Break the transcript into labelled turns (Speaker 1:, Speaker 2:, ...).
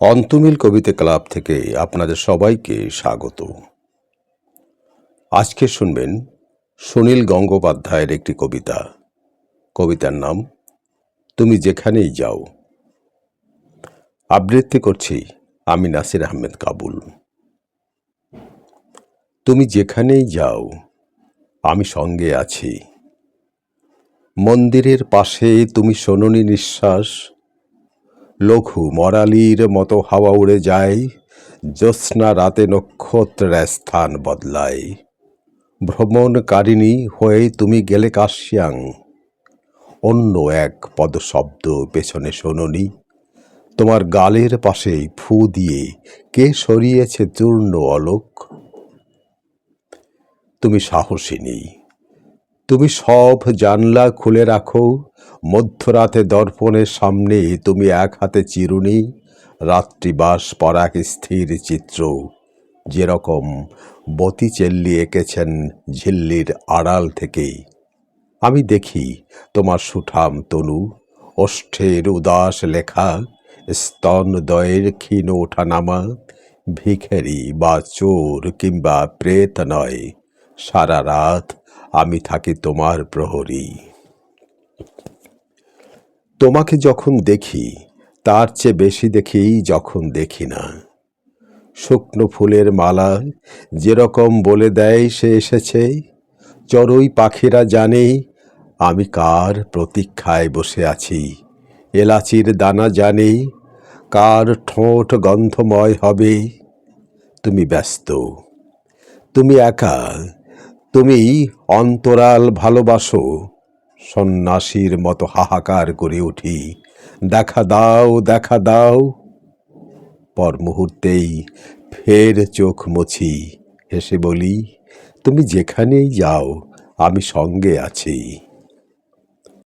Speaker 1: অন্তমিল কবিতা club থেকে আপনাদের সবাইকে স্বাগত। আজকে শুনবেন সুনীল গঙ্গোপাধ্যায়ের একটি কবিতা। কবিতার নাম, তুমি যেখানেই যাও। আবৃত্তি করছি আমি নাসির আহমেদ কাবুল। তুমি যেখানেই যাও, আমি সঙ্গে আছি। মন্দিরের পাশে তুমি শোননি নিঃশ্বাস লঘু মরালির মতো হাওয়া উড়ে যায়, জ্যোৎস্না রাতে নক্ষত্রের স্থান বদলায়। ভ্রমণকারিণী হয়ে তুমি গেলে কাশিয়াং। অন্য এক পদশব্দ পেছনে শোনি তোমার গালের পাশে ফু দিয়ে কে সরিয়েছে চূর্ণ অলোক? তুমি সাহসিনী তুমি সব জানলা খুলে রাখো। মধ্যরাতে দর্পণের সামনে তুমি এক হাতে চিরুনি রাত্রিবাস পরাক স্থির চিত্র। যেরকম বতি চেল্লি এঁকেছেন ঝিল্লির আড়াল থেকে। আমি দেখি তোমার সুঠাম তনু ওষ্ঠের উদাস লেখা স্তনদয়ের ক্ষীণ ওঠানামা, ভিখারি বা চোর কিংবা প্রেত নয়, সারা রাত আমি থাকি তোমার প্রহরী। তোমাকে যখন দেখি, তার চেয়ে বেশি দেখি যখন দেখি না। শুকনো ফুলের মালা যেরকম বলে দেয় সে এসেছে চড়ুই পাখিরা জানে আমি কার প্রতীক্ষায় বসে আছি। এলাচির দানা জানে কার ঠোঁট গন্ধময় হবে। তুমি ব্যস্ত। তুমি একা তুমি অন্তরাল ভালোবাসো, সন্ন্যাসীর মতো হাহাকার করে উঠি। দেখা দাও দেখা দাও। পর মুহূর্তেই ফের চোখ মুছি, হেসে বলি, তুমি যেখানেই যাও, আমি সঙ্গে আছি।